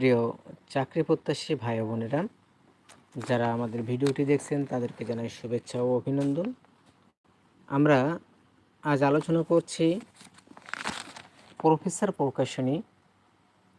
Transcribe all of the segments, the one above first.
প্রিয় চাকরি প্রত্যাশী ভাই বোনেরা, যারা আমাদের ভিডিওটি দেখছেন, তাদেরকে জানাই শুভেচ্ছা ও অভিনন্দন। আমরা আজ আলোচনা করছি প্রফেসর প্রকাশনী,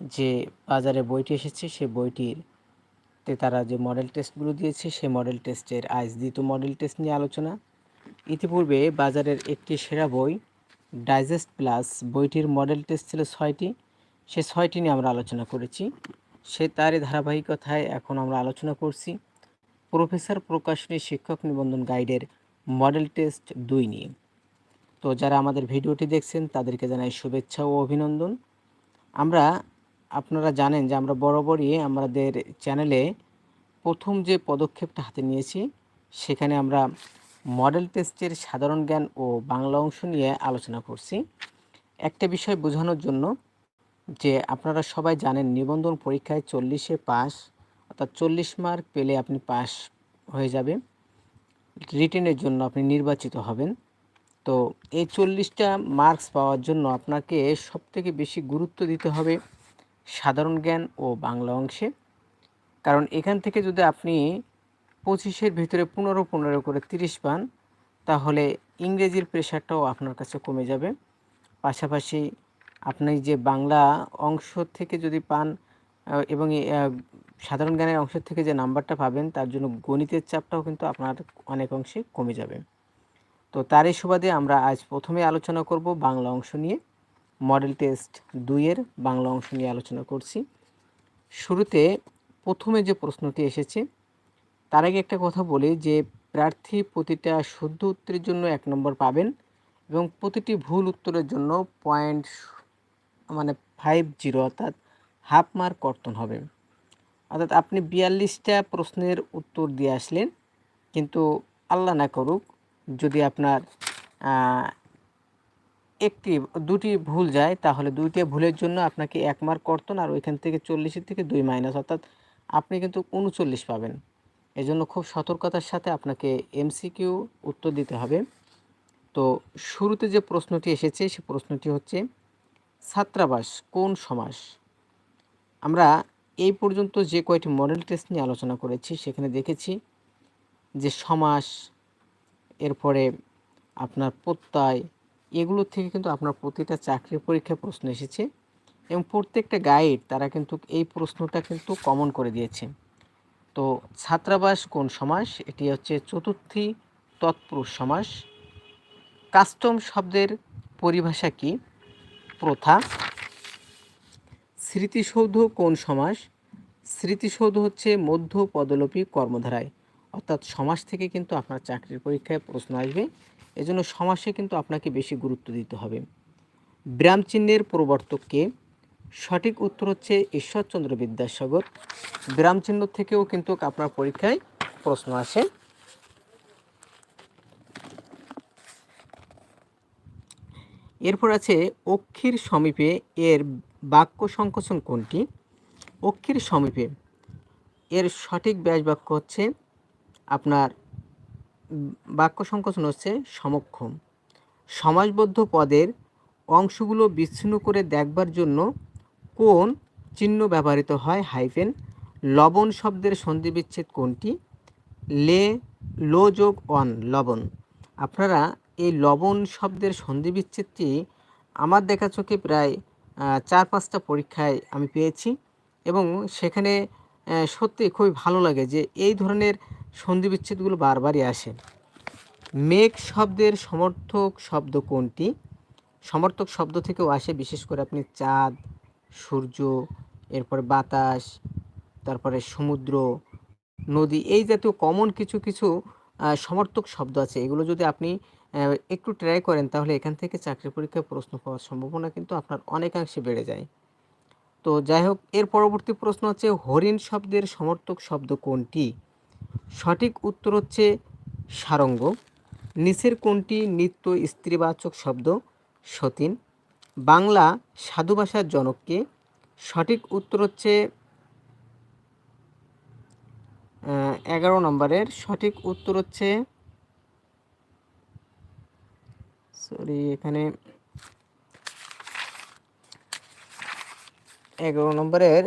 যে বাজারে বইটি এসেছে সেই বইটির তে তারা যে মডেল টেস্টগুলো দিয়েছে সেই মডেল টেস্টের আজ দ্বিতীয় মডেল টেস্ট নিয়ে আলোচনা। ইতিপূর্বে বাজারের একটি সেরা বই ডাইজেস্ট প্লাস বইটির মডেল টেস্ট ছিল ছয়টি। সে ছয়টি নিয়ে আমরা আলোচনা করেছি। সে তারই ধারাবাহিকতায় এখন আমরা আলোচনা করছি। প্রফেসর প্রকাশনী শিক্ষক নিবন্ধন গাইডের মডেল টেস্ট দুই নিয়ে। তো যারা আমাদের ভিডিওটি দেখছেন, তাদেরকে জানাই শুভেচ্ছা ও অভিনন্দন। আমরা, আপনারা জানেন যে আমরা বরাবরই আমাদের চ্যানেলে প্রথম যে পদক্ষেপটা হাতে নিয়েছি, সেখানে আমরা মডেল টেস্টের সাধারণ জ্ঞান ও বাংলা অংশ নিয়ে আলোচনা করছি। একটা বিষয় বোঝানোর জন্য যে আপনারা সবাই জানেন নিবন্ধন পরীক্ষায় চল্লিশে পাস, অর্থাৎ চল্লিশ মার্ক পেলে আপনি পাস হয়ে যাবে রিটেনের জন্য আপনি নির্বাচিত হবেন। তো এই চল্লিশটা মার্কস পাওয়ার জন্য আপনাকে সবথেকে বেশি গুরুত্ব দিতে হবে সাধারণ জ্ঞান ও বাংলা অংশে। কারণ এখান থেকে যদি আপনি পঁচিশের ভিতরে পনেরো পনেরো করে তিরিশ পান, তাহলে ইংরেজির প্রেশারটাও আপনার কাছে কমে যাবে। পাশাপাশি আপনি যে বাংলা অংশ থেকে যদি পান এবং সাধারণ জ্ঞানের অংশ থেকে যে নাম্বারটা পাবেন, তার জন্য গণিতের চাপটাও কিন্তু আপনার অনেক অংশে কমে যাবে। তো তারই সুবাদে আমরা আজ প্রথমে আলোচনা করব বাংলা অংশ নিয়ে। মডেল টেস্ট দুইয়ের বাংলা অংশ নিয়ে আলোচনা করছি। শুরুতে প্রথমে যে প্রশ্নটি এসেছে, তার আগে একটা কথা বলি যে, প্রার্থী প্রতিটা শুদ্ধ উত্তরের জন্য এক নম্বর পাবেন এবং প্রতিটি ভুল উত্তরের জন্য পয়েন্ট মানে ফাইভ জিরো অর্থাৎ হাফ মার্ক কর্তন হবে। অর্থাৎ আপনি বিয়াল্লিশটা প্রশ্নের উত্তর দিয়ে আসলেন, কিন্তু আল্লাহ না করুক, যদি আপনার একটি, দুটি ভুল যায়, তাহলে দুইটা ভুলের জন্য আপনাকে এক মার্ক কর্তন, আর ওইখান থেকে চল্লিশের থেকে দুই মাইনাস অর্থাৎ আপনি কিন্তু উনচল্লিশ পাবেন। এজন্য খুব সতর্কতার সাথে আপনাকে এমসিকিউ উত্তর দিতে হবে। তো শুরুতে যে প্রশ্নটি এসেছে, সে প্রশ্নটি হচ্ছে ছাত্রাবাস কোন সমাস? আমরা এই পর্যন্ত যে কয়টি মডেল টেস্ট নিয়ে আলোচনা করেছি, সেখানে দেখেছি যে সমাস, এরপরে আপনার প্রত্যয় এগুলোর থেকে কিন্তু আপনার প্রতিটা চাকরির পরীক্ষায় প্রশ্ন এসেছে এবং প্রত্যেকটা গাইড তারা কিন্তু এই প্রশ্নটা কিন্তু কমন করে দিয়েছে। তো ছাত্রাবাস কোন সমাস? এটি হচ্ছে চতুর্থী তৎপুরুষ সমাস। কাস্টম শব্দের পরিভাষা কি? প্রথা। স্মৃতিসৌধ কোন সমাস? স্মৃতিসৌধ হচ্ছে মধ্য পদলোপী কর্মধারায়। অর্থাৎ সমাজ থেকে কিন্তু আপনার চাকরির পরীক্ষায় প্রশ্ন আসবে। এজন্য সমাসে কিন্তু আপনাকে বেশি গুরুত্ব দিতে হবে। ব্রাম চিহ্নের প্রবর্তককে সঠিক উত্তর হচ্ছে ঈশ্বরচন্দ্র বিদ্যাসাগর। ব্রাম চিহ্ন থেকেও কিন্তু আপনার পরীক্ষায় প্রশ্ন আসে। এরপর আছে অক্ষির সমীপে এর বাক্য সংকোচন কোনটি? অক্ষির সমীপে এর সঠিক ব্যাস বাক্য হচ্ছে আপনার বাক্য সংকোচন হচ্ছে সমক্ষম। সমাজবদ্ধ পদের অংশগুলো বিচ্ছিন্ন করে দেখবার জন্য কোন চিহ্ন ব্যবহৃত হয় হাইফেন? লবণ শব্দের সন্ধি বিচ্ছেদ কোনটি? লে, লো যোগ অন লবণ। আপনারা এই লবণ শব্দের সন্ধি বিচ্ছেদটি আমার দেখা চোখে প্রায় চার পাঁচটা পরীক্ষায় আমি পেয়েছি এবং সেখানে সত্যি খুবই ভালো লাগে যে এই ধরনের সন্ধি বিচ্ছেদগুলো বারবারই আসে। মেঘ শব্দের সমর্থক শব্দ কোনটি? সমর্থক শব্দ থেকেও আসে, বিশেষ করে আপনি চাঁদ, সূর্য, এরপরে বাতাস, তারপরে সমুদ্র, নদী, এই জাতীয় কমন কিছু কিছু সমর্থক শব্দ আছে। এগুলো যদি আপনি একটু ট্রাই করেন তাহলে এখান থেকে চাকরি পরীক্ষায় প্রশ্ন পাওয়ার সম্ভাবনা কিন্তু আপনার অনেকাংশে বেড়ে যায়। তো যাই হোক, এর পরবর্তী প্রশ্ন হচ্ছে, হরিণ শব্দের সমর্থক শব্দ কোনটি? সঠিক উত্তর হচ্ছে সারঙ্গ। নিচের কোনটি নিত্য স্ত্রীবাচক শব্দ? সতীন। বাংলা সাধু ভাষার জনককে সঠিক উত্তর হচ্ছে এগারো নম্বরের। সঠিক উত্তর হচ্ছে সরি, এখানে এগারো নম্বরের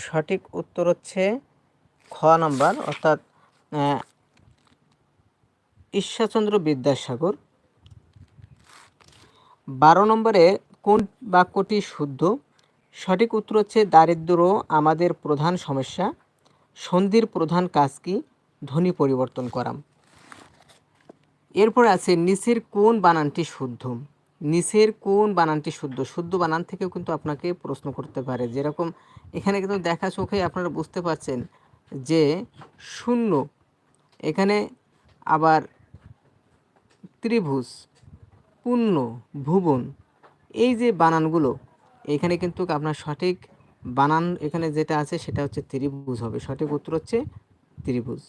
সঠিক উত্তর হচ্ছে খ নাম্বার, অর্থাৎ ঈশ্বরচন্দ্র বিদ্যাসাগর। বারো নম্বরে কোন বাক্যটি শুদ্ধ? সঠিক উত্তর হচ্ছে দারিদ্র আমাদের প্রধান সমস্যা, সন্ধির প্রধান কাজ কি? ধ্বনি পরিবর্তন করা। এরপর আছে নিচের কোন বানানটি শুদ্ধ? নিচের কোন বানানটি শুদ্ধ? শুদ্ধ বানান থেকেও কিন্তু আপনাকে প্রশ্ন করতে পারে। যেরকম এখানে কিন্তু দেখা চোখে আপনারা বুঝতে পারছেন যে শূন্য, এখানে আবার ত্রিভুজ পূর্ণ ভুবন, এই যে বানানগুলো, এখানে কিন্তু আপনার সঠিক বানান এখানে যেটা আছে সেটা হচ্ছে ত্রিভুজ হবে। সঠিক উত্তর হচ্ছে ত্রিভুজ।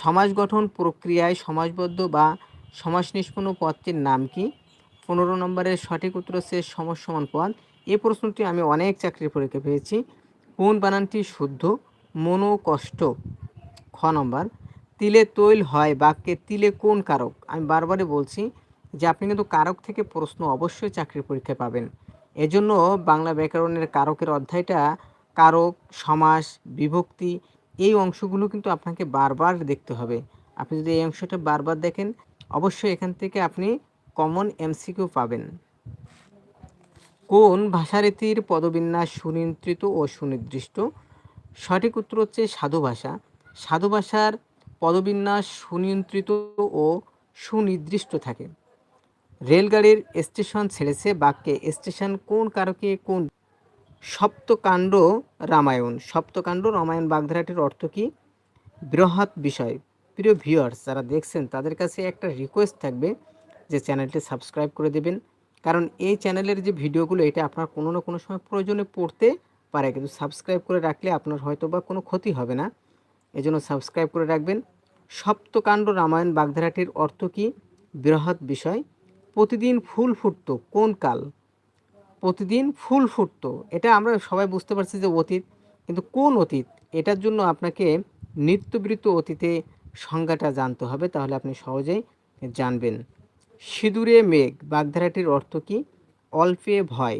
সমাজ গঠন প্রক্রিয়ায় সমাজবদ্ধ বা সমাজ নিষ্পন্ন পদটির নাম কি? পনেরো নম্বরের সঠিক উত্তর হচ্ছে সমসমান পদ। এই প্রশ্নটি আমি অনেক চাকরির পরীক্ষা পেয়েছি। কোন বানানটি শুদ্ধ? মনো কষ্ট। খ নম্বর, তিলে তৈল হয় বাক্যে তিলে কোন কারক? আমি বারবারই বলছি যে আপনি কিন্তু কারক থেকে প্রশ্ন অবশ্যই চাকরির পরীক্ষায় পাবেন। এজন্য বাংলা ব্যাকরণের কারকের অধ্যায়টা কারক, সমাস, বিভক্তি, এই অংশগুলো কিন্তু আপনাকে বারবার দেখতে হবে। আপনি যদি এই অংশটা বারবার দেখেন অবশ্যই এখান থেকে আপনি কমন এমসিকিউ পাবেন। কোন ভাষারীতির পদবিন্যাস সুনিয়ন্ত্রিত ও সুনির্দিষ্ট? সঠিক উত্তর হচ্ছে সাধু ভাষা। সাধু ভাষার পদবিন্যাস সুনিয়ন্ত্রিত ও সুনির্দিষ্ট থাকে। রেলগাড়ির স্টেশন ছেড়েছে বাক্যে, স্টেশন কোন কারকে কোন? সপ্তকাণ্ড রামায়ণ। সপ্তকাণ্ড রামায়ণ বাগধারাটির অর্থ কী? বৃহৎ বিষয়। প্রিয় ভিউয়ার্স, যারা দেখছেন, তাদের কাছে একটা রিকোয়েস্ট থাকবে যে চ্যানেলটি সাবস্ক্রাইব করে দেবেন। কারণ এই চ্যানেলের যে ভিডিওগুলো, এটা আপনার কোনো না কোনো সময় প্রয়োজনে পড়তে পারে। কিন্তু সাবস্ক্রাইব করে রাখলে আপনার হয়তো বা কোনো ক্ষতি হবে না। এজন্য সাবস্ক্রাইব করে রাখবেন। সপ্তকাণ্ড রামায়ণ বাগধারাটির অর্থ কি? বৃহৎ বিষয়। প্রতিদিন ফুল ফুটতো। কোন কাল? প্রতিদিন ফুল ফুটতো। এটা আমরা সবাই বুঝতে পারছি যে অতীত। কিন্তু কোন অতীত? এটার জন্য আপনাকে নিত্যবৃত্ত অতীতে সংজ্ঞাটা জানতে হবে, তাহলে আপনি সহজেই জানবেন। সিঁদুরে মেঘ, বাগধারাটির অর্থ কি? অল্পে ভয়।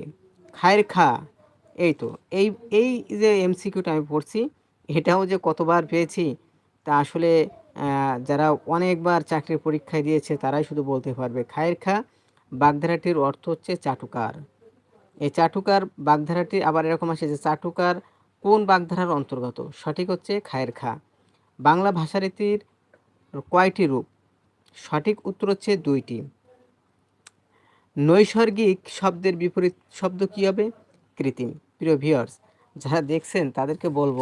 খায়ের খা, এই তো, এই এই যে এমসিকিউটা আমি পড়ছি, এটাও যে কতবার পেয়েছি, তা আসলে যারা অনেকবার চাকরির পরীক্ষায় দিয়েছে, তারাই শুধু বলতে পারবে, খায়ের খা, বাগধারাটির অর্থ হচ্ছে চাটুকার। এই চাটুকার, বাগধারাটি আবার এরকম আসে যে চাটুকার কোন বাগধারার অন্তর্গত? সঠিক হচ্ছে খায়ের খা। বাংলা ভাষারীতির কয়টি রূপ? সঠিক উত্তর হচ্ছে দুইটি। নৈসর্গিক শব্দের বিপরীত শব্দ কী হবে? কৃত্রিম। প্রিয় ভিউয়ার্স যারা দেখছেন, তাদেরকে বলব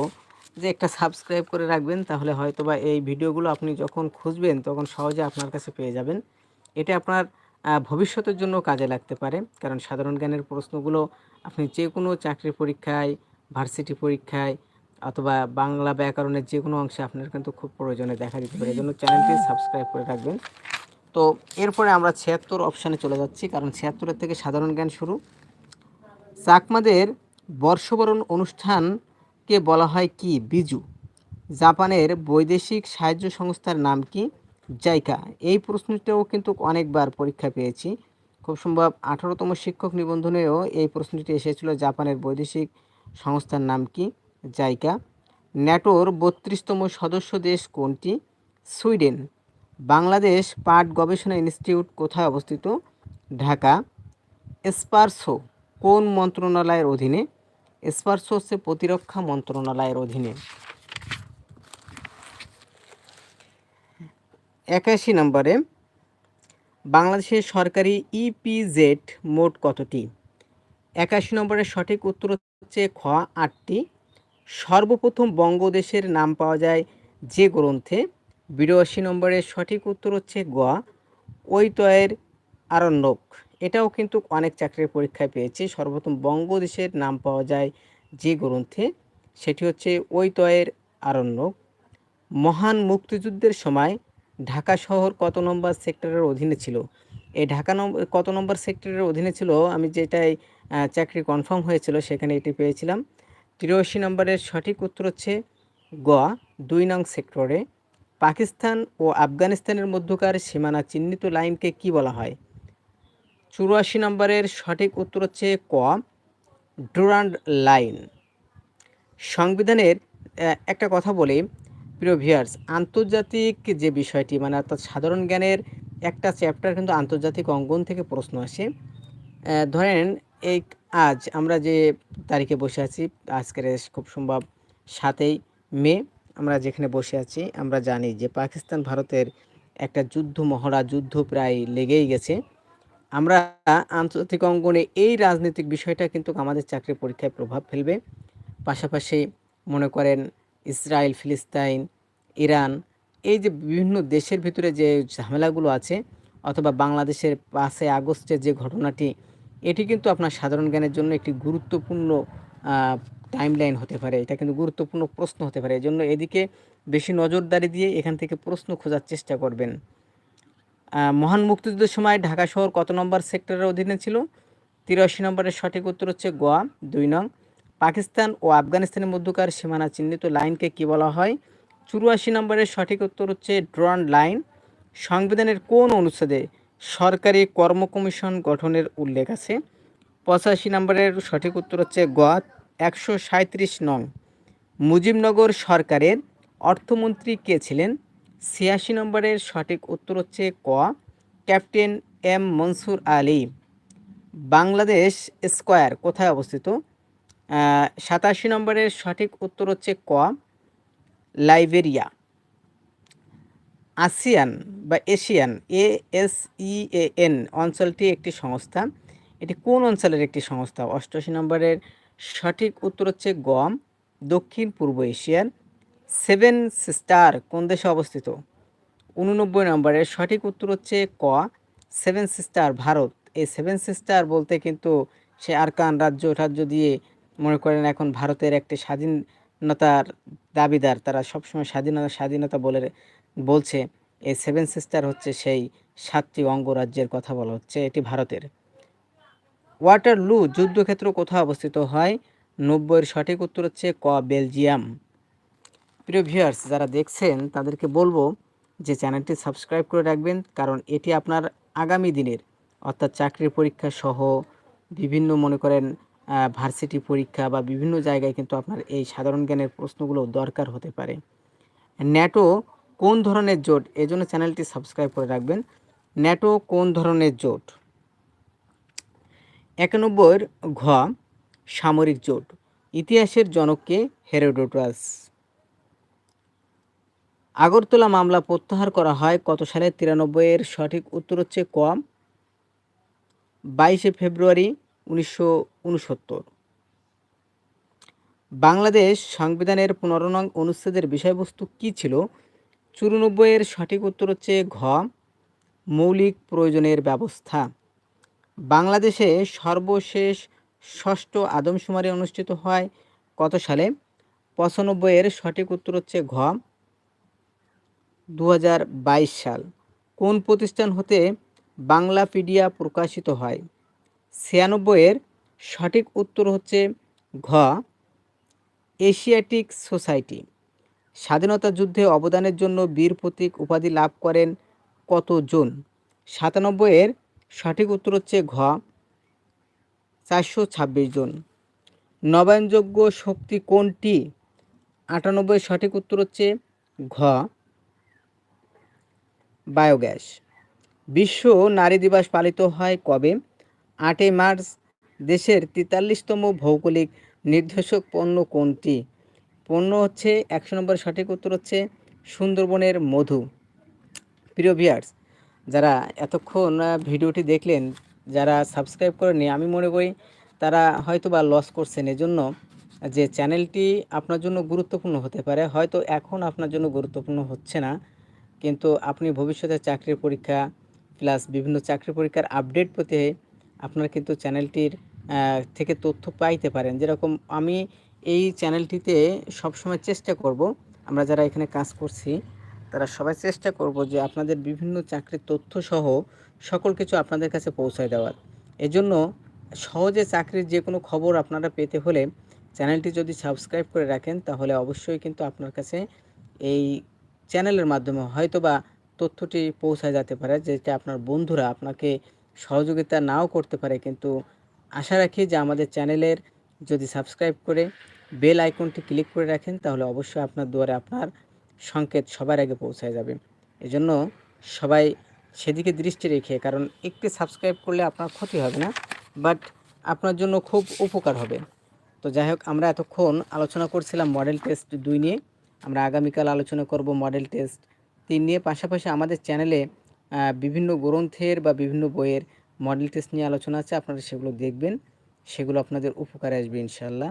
যে একটা সাবস্ক্রাইব করে রাখবেন, তাহলে হয়তো বা এই ভিডিওগুলো আপনি যখন খুঁজবেন, তখন সহজে আপনার কাছে পেয়ে যাবেন। এটা আপনার ভবিষ্যতের জন্য কাজে লাগতে পারে। কারণ সাধারণ জ্ঞানের প্রশ্নগুলো আপনি যে কোনো চাকরির পরীক্ষায়, ভার্সিটি পরীক্ষায় অথবা বাংলা ব্যাকরণের যে কোনো অংশে আপনার কিন্তু খুব প্রয়োজনে দেখা দিতে পারে। এই জন্য চ্যানেলটি সাবস্ক্রাইব করে রাখবেন। তো এরপরে আমরা ছিয়াত্তর অপশানে চলে যাচ্ছি, কারণ ছিয়াত্তরের থেকে সাধারণ জ্ঞান শুরু। চাকমাদের বর্ষবরণ অনুষ্ঠানকে বলা হয় কি? বিজু। জাপানের বৈদেশিক সাহায্য সংস্থার নাম কি? জাইকা। এই প্রশ্নটাও কিন্তু অনেকবার পরীক্ষা পেয়েছি। খুব সম্ভব আঠারোতম শিক্ষক নিবন্ধনেও এই প্রশ্নটি এসেছিল। জাপানের বৈদেশিক সংস্থার নাম কি? জাইকা ন্যাটোর বত্রিশতম সদস্য দেশ কোনটি? সুইডেন। বাংলাদেশ পাট গবেষণা ইনস্টিটিউট কোথায় অবস্থিত? ঢাকা। স্পার্সো কোন মন্ত্রণালয়ের অধীনে? স্পার্সো হচ্ছে প্রতিরক্ষা মন্ত্রণালয়ের অধীনে। একাশি নম্বরে, বাংলাদেশের সরকারি ইপিজেড মোট কতটি? একাশি নম্বরের সঠিক উত্তর হচ্ছে খ, আটটি। সর্বপ্রথম বঙ্গদেশের নাম পাওয়া যায় যে গ্রন্থে। বিরাশি নম্বরের সঠিক উত্তর হচ্ছে গ। ঐতয়ের আরণ্যক। এটাও কিন্তু অনেক চাকরির পরীক্ষায় পেয়েছে। সর্বপ্রথম বঙ্গদেশের নাম পাওয়া যায় যে গ্রন্থে, সেটি হচ্ছে ঐতয়ের আরণ্যক। মহান মুক্তিযুদ্ধের সময় ঢাকা শহর কত নম্বর সেক্টরের অধীনে ছিল? এই ঢাকা নম্বর কত নম্বর সেক্টরের অধীনে ছিল? আমি যেটাই চাকরি কনফার্ম হয়েছিল সেখানে এটি পেয়েছিলাম। তিরাশি নম্বরের সঠিক উত্তর হচ্ছে গ, দুই নং সেক্টরে। পাকিস্তান ও আফগানিস্তানের মধ্যকার সীমানা চিহ্নিত লাইনকে কি বলা হয়? চুরাশি নম্বরের সঠিক উত্তর হচ্ছে ক, ডুরান্ড লাইন। সংবিধানের একটা কথা বলি, প্রিয় ভিয়ার্স আন্তর্জাতিক যে বিষয়টি মানে অর্থাৎ সাধারণ জ্ঞানের একটা চ্যাপ্টার কিন্তু আন্তর্জাতিক অঙ্গন থেকে প্রশ্ন আসে। ধরেন, এই আজ আমরা যে তারিখে বসে আছি, আজকের খুব সম্ভব সাতই মে, আমরা যেখানে বসে আছি, আমরা জানি যে পাকিস্তান ভারতের একটা যুদ্ধ মহড়া, যুদ্ধ প্রায় লেগেই গেছে। আমরা আন্তর্জাতিক অঙ্গনে এই রাজনৈতিক বিষয়টা কিন্তু আমাদের চাকরি পরীক্ষায় প্রভাব ফেলবে। পাশাপাশি মনে করেন ইসরায়েল, ফিলিস্তাইন, ইরান, এই যে বিভিন্ন দেশের ভিতরে যে ঝামেলাগুলো আছে, অথবা বাংলাদেশের পাঁচে আগস্টের যে ঘটনাটি এটি কিন্তু আপনার সাধারণ জ্ঞানের জন্য একটি গুরুত্বপূর্ণ টাইমলাইন হতে পারে। এটা কিন্তু গুরুত্বপূর্ণ প্রশ্ন হতে পারে। এই জন্য এদিকে বেশি নজরদারি দিয়ে এখান থেকে প্রশ্ন খোঁজার চেষ্টা করবেন। মহান মুক্তিযুদ্ধের সময় ঢাকা শহর কত নম্বর সেক্টরের অধীনে ছিল? তিরাশি নম্বরের সঠিক উত্তর হচ্ছে গোয়া, দুই নং। পাকিস্তান ও আফগানিস্তানের মধ্যকার সীমানা চিহ্নিত লাইনকে কি বলা হয়? চুরাশি নম্বরের সঠিক উত্তর হচ্ছে ড্রন লাইন। সংবিধানের কোন অনুচ্ছেদে সরকারি কর্ম কমিশন গঠনের উল্লেখ আছে। পঁচাশি নম্বরের সঠিক উত্তর হচ্ছে গ, একশো সাঁত্রিশ নং। মুজিবনগর সরকারের অর্থমন্ত্রী কে ছিলেন? ছিয়াশি নম্বরের সঠিক উত্তর হচ্ছে ক, captain M Mansur Ali. Bangladesh square কোথায় অবস্থিত? সাতাশি নম্বরের সঠিক উত্তর হচ্ছে ক, লাইবেরিয়া। আসিয়ান বা Asian, A S E A N অঞ্চলটি একটি সংস্থা। এটি কোন অঞ্চলের একটি সংস্থা? অষ্টআশি নম্বরের সঠিক উত্তর হচ্ছে গম, দক্ষিণ পূর্ব এশিয়ার। সেভেন সিস্টার কোন দেশে অবস্থিত? উননব্বই নম্বরের সঠিক উত্তর হচ্ছে ক, সেভেন সিস্টার ভারত। এই সেভেন সিস্টার বলতে কিন্তু সে আরকান রাজ্য রাজ্য দিয়ে মনে করেন এখন ভারতের একটি স্বাধীনতার দাবিদার। তারা সবসময় স্বাধীনতা স্বাধীনতা বলে বলছে এই সেভেন সিস্টার হচ্ছে সেই সাতটি অঙ্গরাজ্যের কথা বলা হচ্ছে, এটি ভারতের। ওয়াটার লু যুদ্ধক্ষেত্র কোথায় অবস্থিত হয়? নব্বইয়ের সঠিক উত্তর হচ্ছে ক, বেলজিয়াম। প্রিয় ভিউয়ার্স, যারা দেখছেন, তাদেরকে বলব যে চ্যানেলটি সাবস্ক্রাইব করে রাখবেন, কারণ এটি আপনার আগামী দিনের, অর্থাৎ চাকরির পরীক্ষা সহ বিভিন্ন, মনে করেন ভার্সিটি পরীক্ষা বা বিভিন্ন জায়গায় কিন্তু আপনার এই সাধারণ জ্ঞানের প্রশ্নগুলো দরকার হতে পারে। ন্যাটো কোন ধরনের জোট? এজন্য চ্যানেলটি সাবস্ক্রাইব করে রাখবেন। ন্যাটো কোন ধরনের জোট? একানব্বইয়ের ঘ, সামরিক জোট। ইতিহাসের জনককে হেরোডোটাস। আগরতলা মামলা প্রত্যাহার করা হয় কত সালে? তিরানব্বইয়ের সঠিক উত্তর হচ্ছে কম বাইশে ফেব্রুয়ারি উনিশশো উনসত্তর। বাংলাদেশ সংবিধানের পনেরো নং অনুচ্ছেদের বিষয়বস্তু কী ছিল? চুরানব্বইয়ের সঠিক উত্তর হচ্ছে ঘ, মৌলিক প্রয়োজনের ব্যবস্থা। বাংলাদেশে সর্বশেষ ষষ্ঠ আদমশুমারি অনুষ্ঠিত হয় কত সালে? পঁচানব্বইয়ের সঠিক উত্তর হচ্ছে ঘ দু হাজার বাইশ সাল। কোন প্রতিষ্ঠান হতে বাংলাপিডিয়া প্রকাশিত হয়? ছিয়ানব্বইয়ের সঠিক উত্তর হচ্ছে ঘ, এশিয়াটিক সোসাইটি। স্বাধীনতা যুদ্ধে অবদানের জন্য বীর প্রতীক উপাধি লাভ করেন কতজন? সাতানব্বইয়ের সঠিক উত্তর হচ্ছে ঘ, চারশো ছাব্বিশ জন। নবায়নযোগ্য শক্তি কোনটি? আটানব্বই সঠিক উত্তর হচ্ছে ঘ, বায়োগ্যাস। বিশ্ব নারী দিবস পালিত হয় কবে? আটই মার্চ, দেশের তেতাল্লিশতম ভৌগোলিক নির্দেশক পণ্য কোনটি? পণ্য হচ্ছে, একশো নম্বরের সঠিক উত্তর হচ্ছে সুন্দরবনের মধু। প্রিয় ভিয়ার্স যারা এতক্ষণ ভিডিওটি দেখলেন, যারা সাবস্ক্রাইব করেনি আমি মনে করি তারা হয়তো বা লস করছেন। এজন্য যে চ্যানেলটি আপনার জন্য গুরুত্বপূর্ণ হতে পারে, হয়তো এখন আপনার জন্য গুরুত্বপূর্ণ হচ্ছে না। কিন্তু আপনি ভবিষ্যতে চাকরির পরীক্ষা প্লাস বিভিন্ন চাকরি পরীক্ষার আপডেট পেতে আপনার কিন্তু চ্যানেলটির থেকে তথ্য পাইতে পারেন। যেরকম আমি এই চ্যানেলটিতে সবসময় চেষ্টা করব, আমরা যারা এখানে কাজ করছি, তারা সবাই চেষ্টা করব যে আপনাদের বিভিন্ন চাকরির তথ্য সহ সকল কিছু আপনাদের কাছে পৌঁছায় দেওয়ার। এজন্য সহজে চাকরির যে কোনো খবর আপনারা পেতে হলে চ্যানেলটি যদি সাবস্ক্রাইব করে রাখেন, তাহলে অবশ্যই কিন্তু আপনার কাছে এই চ্যানেলের মাধ্যমে হয়তো বা তথ্যটি পৌঁছায় যেতে পারে, যেটা আপনার বন্ধুরা আপনাকে সহযোগিতা নাও করতে পারে। কিন্তু আশা রাখি যে আমাদের চ্যানেলের যদি সাবস্ক্রাইব করে বেল আইকনটি ক্লিক করে রাখেন, তাহলে অবশ্যই আপনার দুয়ারে আপনার সংকেত সবার আগে পৌঁছায় যাবে। এজন্য সবাই সেদিকে দৃষ্টি রেখে, কারণ একটি সাবস্ক্রাইব করলে আপনার ক্ষতি হবে না, বাট আপনার জন্য খুব উপকার হবে। তো যাই হোক, আমরা এতক্ষণ আলোচনা করছিলাম মডেল টেস্ট দুই নিয়ে। আমরা আগামীকাল আলোচনা করব মডেল টেস্ট তিন নিয়ে। পাশাপাশি আমাদের চ্যানেলে বিভিন্ন গ্রন্থের বা বিভিন্ন বইয়ের মডেল টেস্ট নিয়ে আলোচনা আছে, আপনারা সেগুলো দেখবেন। সেগুলো আপনাদের উপকারে আসবে ইনশাল্লাহ